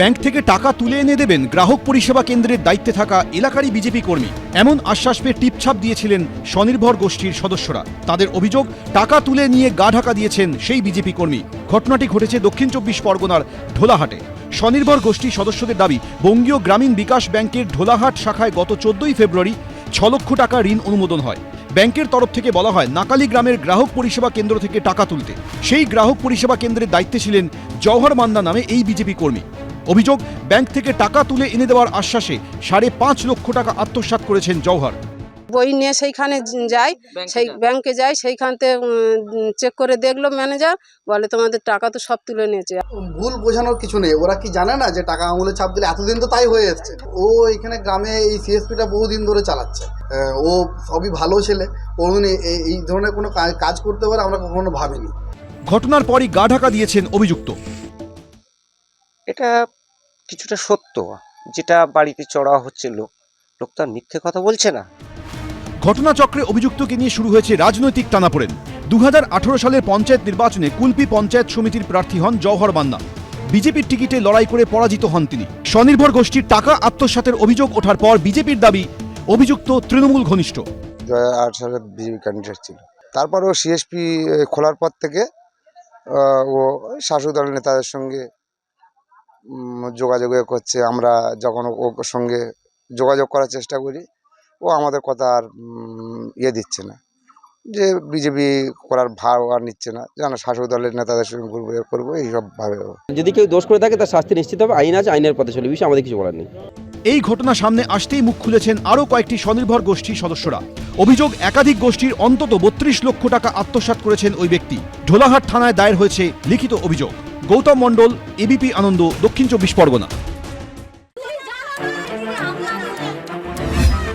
Bank থেকে টাকা তুলে এনে দেবেন গ্রাহক পরিষেবা কেন্দ্রের দায়িত্বে থাকা এলাকারই বিজেপি কর্মী। এমন আশ্বাস পেয়ে টিপছাপ দিয়েছিলেন স্বনির্ভর গোষ্ঠীর সদস্যরা। তাদের অভিযোগ, টাকা তুলে নিয়ে গা ঢাকা দিয়েছেন সেই বিজেপি কর্মী। ঘটনাটি ঘটেছে দক্ষিণ চব্বিশ পরগনার ঢোলাহাটে। স্বনির্ভর গোষ্ঠীর সদস্যদের দাবি, বঙ্গীয় গ্রামীণ বিকাশ ব্যাংকের ঢোলাহাট শাখায় গত চোদ্দই ফেব্রুয়ারি ছ লক্ষ টাকা ঋণ অনুমোদন হয়। ব্যাংকের তরফ থেকে বলা হয়, নাকালি গ্রামের গ্রাহক পরিষেবা কেন্দ্র থেকে টাকা তুলতে। সেই গ্রাহক পরিষেবা কেন্দ্রের দায়িত্বে ছিলেন জওহর মান্না নামে এই বিজেপি কর্মী। অভিযোগ ব্যাংক থেকে টাকা তুলে এনে দেওয়ার আশ্বাসে সাড়ে পাঁচ লক্ষ টাকা আত্মসাৎ করেছেন জওহর। বই নিয়ে সেইখানে যাই সেই ব্যাংকে যাই সেইখানতে চেক করে দেখল ম্যানেজার বলে তোমাদের টাকা তো সব তুলে নিয়েছে। ভুল বোঝানোর কিছু নেই ওরা কি জানে না যে টাকা আঙুলে ছাপ দিলে এতদিন তো তাই হয়ে এসছে? ও এখানে গ্রামে এই সিএসপিটা বহুদিন ধরে চালাচ্ছে। ও সবই ভালো ছেলে কোনোদিন এই- এই ধরনের কোনো কাজ করতে পারে আমরা কখনো ভাবিনি। ঘটনার পরই গা ঢাকা দিয়েছেন অভিযুক্ত। এটা কিছুটা সত্য যেটা বাড়িতে চড়া হচ্ছে লোক। লোক তো আর মিথ্যে কথা বলছে না। ঘটনাচক্রে অভিযুক্তকে নিয়ে শুরু হয়েছে রাজনৈতিক টানাপোড়েন। দু হাজার আঠারো সালের পঞ্চায়েত নির্বাচনে কুলপি পঞ্চায়েত সমিতির প্রার্থী হন জওহর বান্না বিজেপির টিকিটে লড়াই করে পরাজিত হন তিনি। স্বনির্ভর গোষ্ঠীর টাকা আত্মসাতের অভিযোগ ওঠার পর বিজেপির দাবি অভিযুক্ত তৃণমূল ঘনিষ্ঠ। দু হাজার আট সালে বিজেপি ক্যান্ডিডেট ছিল। তারপর ও সিএসপি খোলার পর থেকে ও শাসক দলের নেতাদের সঙ্গে যোগাযোগ করছে আমরা যখন ও- ওর সঙ্গে যোগাযোগ করার চেষ্টা করি ও আমাদের কথা আর ইয়ে দিচ্ছে না। যে বিজেপি করার ভার আর নিচ্ছে না যেন শাসক দলের নেতাদের সঙ্গে ঘুরবো এ করব এইসব ভাবে যদি কেউ দোষ করে থাকে তার শাস্তি নিশ্চিত হবে আইন আছে আইনের পথে চলে বিষয়ে আমাদের কিছু বলার নেই। এই ঘটনা সামনে আসতেই মুখ খুলেছেন আরও কয়েকটি স্বনির্ভর গোষ্ঠীর সদস্যরা। অভিযোগ একাধিক গোষ্ঠীর অন্তত বত্রিশ লক্ষ টাকা আত্মসাৎ করেছেন ওই ব্যক্তি। ঢোলাহাট থানায় দায়ের হয়েছে লিখিত অভিযোগ। গৌতম মণ্ডল এবিপি আনন্দ দক্ষিণ চব্বিশ পরগনা।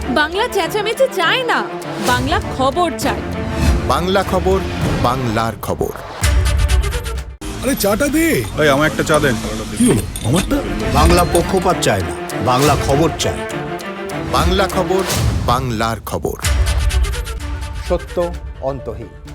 বাংলা চেঁচামেচি চায় না বাংলা খবর চায়। বাংলা খবর বাংলার খবর। আরে চাটা দে। ওই আমার একটা চা দেন। কি হলো? আমারটা? বাংলা পক্ষপাত চায় না বাংলা খবর চায়। বাংলা খবর বাংলার খবর। সত্য অন্তহীন।